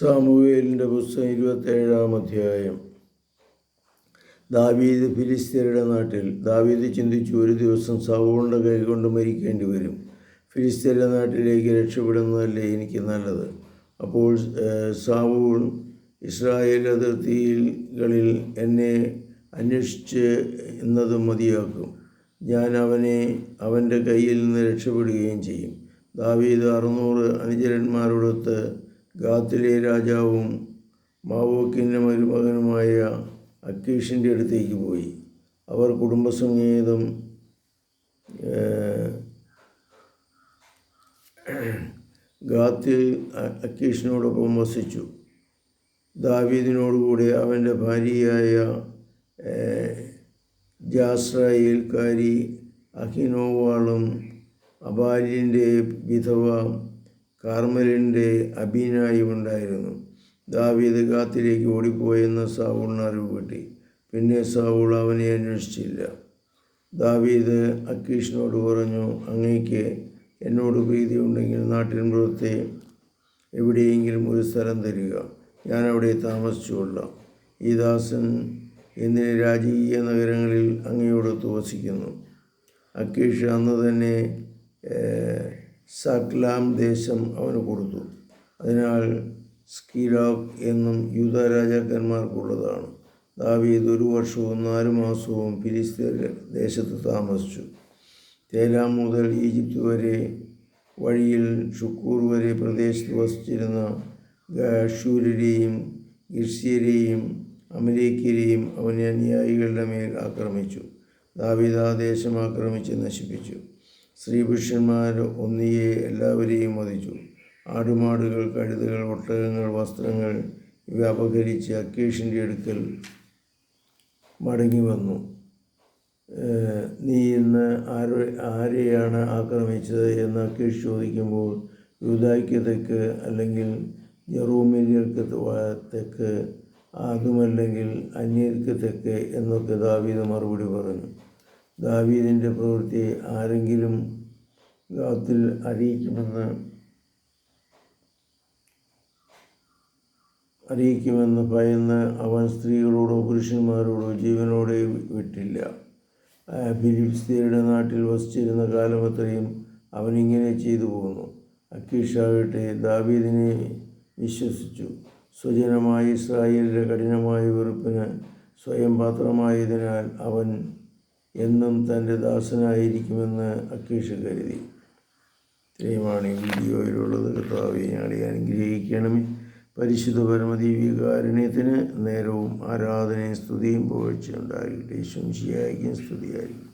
സാമുവേലിന്റെ പുസ്തകം ഇരുപത്തേഴാം അധ്യായം. ദാവീദ് ഫിലിസ്തീനയുടെ നാട്ടിൽ ദാവീദ് ചിന്തിച്ചു ഒരു ദിവസം സൗളിന്റെ കൈകൊണ്ട് മരിക്കേണ്ടി വരും. ഫിലിസ്തീനയുടെ നാട്ടിലേക്ക് രക്ഷപ്പെടുന്നതല്ലേ എനിക്ക് നല്ലത്? അപ്പോൾ സാവൂൺ ഇസ്രായേൽ അതിർത്തികളിൽ എന്നെ അന്വേഷിച്ച് എന്നതും മതിയാക്കും. ഞാൻ അവനെ അവന്റെ കയ്യിൽ നിന്ന് രക്ഷപ്പെടുകയും ചെയ്യും. ദാവീദ് അറുന്നൂറ് അനുചരന്മാരോടൊത്ത് ഗാത്തിലെ രാജാവും മാവോക്കിന്റെ മരുമകനുമായ അക്കീഷിന്റെ അടുത്തേക്ക് പോയി. അവർ കുടുംബസമേതം ഗാത്തിൽ അക്കീഷിനോടൊപ്പം വസിച്ചു. ദാവീദിനോടുകൂടി അവന്റെ ഭാര്യയായ ജാസ്രായേൽക്കാരി അഹിനോവാളും അബാലിന്റെ വിധവ കാർമലിന്റെ അഭിനായി ഉണ്ടായിരുന്നു ദാവീദ് ഗാത്തിലേക്ക് ഓടിപ്പോയെന്ന് സാവൂളിന് കിട്ടി. പിന്നെ സാവൂൾ അവനെ അന്വേഷിച്ചില്ല. ദാവീദ് അക്കീഷിനോട് പറഞ്ഞു അങ്ങേക്ക് എന്നോട് പ്രീതിയുണ്ടെങ്കിൽ ഉണ്ടെങ്കിൽ നാട്ടിൻപുറത്തെ എവിടെയെങ്കിലും ഒരു സ്ഥലം തരിക. ഞാൻ അവിടെ താമസിച്ചുകൊള്ളാം. ഈ ദാസൻ എന്നിന് രാജകീയ നഗരങ്ങളിൽ അങ്ങയോട് വസിക്കുന്നു അക്കീഷ് അന്ന് തന്നെ സക്ലാം ദേശം അവന് കൊടുത്തു. അതിനാൽ സ്കിലോക്ക് എന്നും യൂത രാജാക്കന്മാർക്കുള്ളതാണ്. ദാവീദ് ഒരു വർഷവും നാല് മാസവും ഫിലിസ്തീൻ ദേശത്ത് താമസിച്ചു. തേലാം മുതൽ ഈജിപ്ത് വരെ വഴിയിൽ ഷുക്കൂർ വരെ പ്രദേശത്ത് വസിച്ചിരുന്ന ഗാഷൂരരെയും ഗിർഷ്യരെയും അമലേക്കരെയും അവനെ അനുയായികളുടെ മേൽ ആക്രമിച്ചു. ദാവീദ് ആ ദേശം ആക്രമിച്ച് നശിപ്പിച്ചു. സ്ത്രീപുരുഷന്മാർ ഒന്നിയെ എല്ലാവരെയും വധിച്ചു. ആടുമാടുകൾ കഴുതുകൾ ഒട്ടകങ്ങൾ വസ്ത്രങ്ങൾ ഇവ അപഹരിച്ച് അക്കേഷിന്റെ അടുക്കൽ മടങ്ങി വന്നു. നീ ഇന്ന് ആരെ ആരെയാണ് ആക്രമിച്ചത്? എന്ന് അക്കേഷ് ചോദിക്കുമ്പോൾ യൂതായ്ക്ക് തെക്ക് അല്ലെങ്കിൽ ജെറൂമിനിയർക്ക് തെക്ക് അതുമല്ലെങ്കിൽ അന്യർക്ക് തെക്ക് എന്നൊക്കെ ദാവീദ് മറുപടി പറഞ്ഞു. ദാവീദിന്റെ പ്രവൃത്തി ആരെങ്കിലും ഗാത്തിൽ അറിയിക്കുമെന്ന് അറിയിക്കുമെന്ന് ഭയന്ന് അവൻ സ്ത്രീകളോടോ പുരുഷന്മാരോടോ ജീവനോടെ വിട്ടില്ല. ആ, നാട്ടിൽ വസിച്ചിരുന്ന കാലമത്രയും അവനിങ്ങനെ ചെയ്തു പോന്നു. അക്കീഷാകട്ടെ ദാവീദിനെ വിശ്വസിച്ചു. സ്വജനമായ ഇസ്രായേലിന്റെ കഠിനമായ വെറുപ്പിന് സ്വയം പാത്രമായതിനാൽ അവൻ എന്നും തന്റെ ദാസനായിരിക്കുമെന്ന് അക്കീഷ് കരുതി. ഇത്രയുമാണ് ഈ വീഡിയോയിലുള്ളത്. കർത്താവെ ഞങ്ങളെ അനുഗ്രഹിക്കണമേ. പരിശുദ്ധ പരമദീവികാരുണ്യത്തിന് നേരവും ആരാധനയും സ്തുതിയും പുകഴ്ചയുണ്ടാകട്ടെ ശുംശിയായിരിക്കും സ്തുതിയായിരിക്കും.